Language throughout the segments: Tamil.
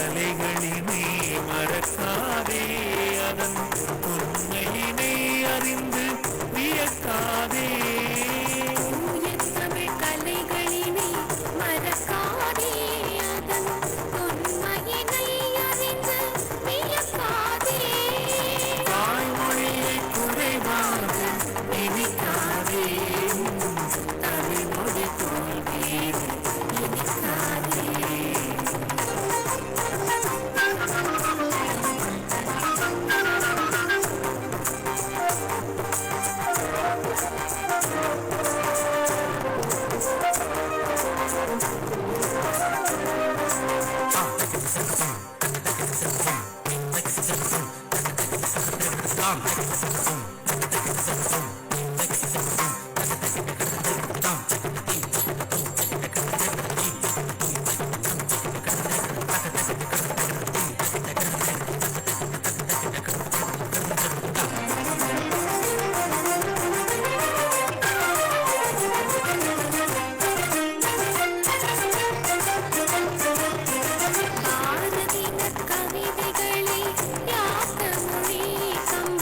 കരളികളിനെ മറക്കാതെ അതൻ பாரதின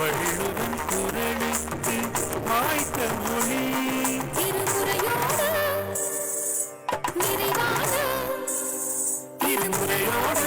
வள்ளுவன் குரலுக்கு வாய்த்த மொழி திருமுறையோடு நிறைவான திருமுறையோடு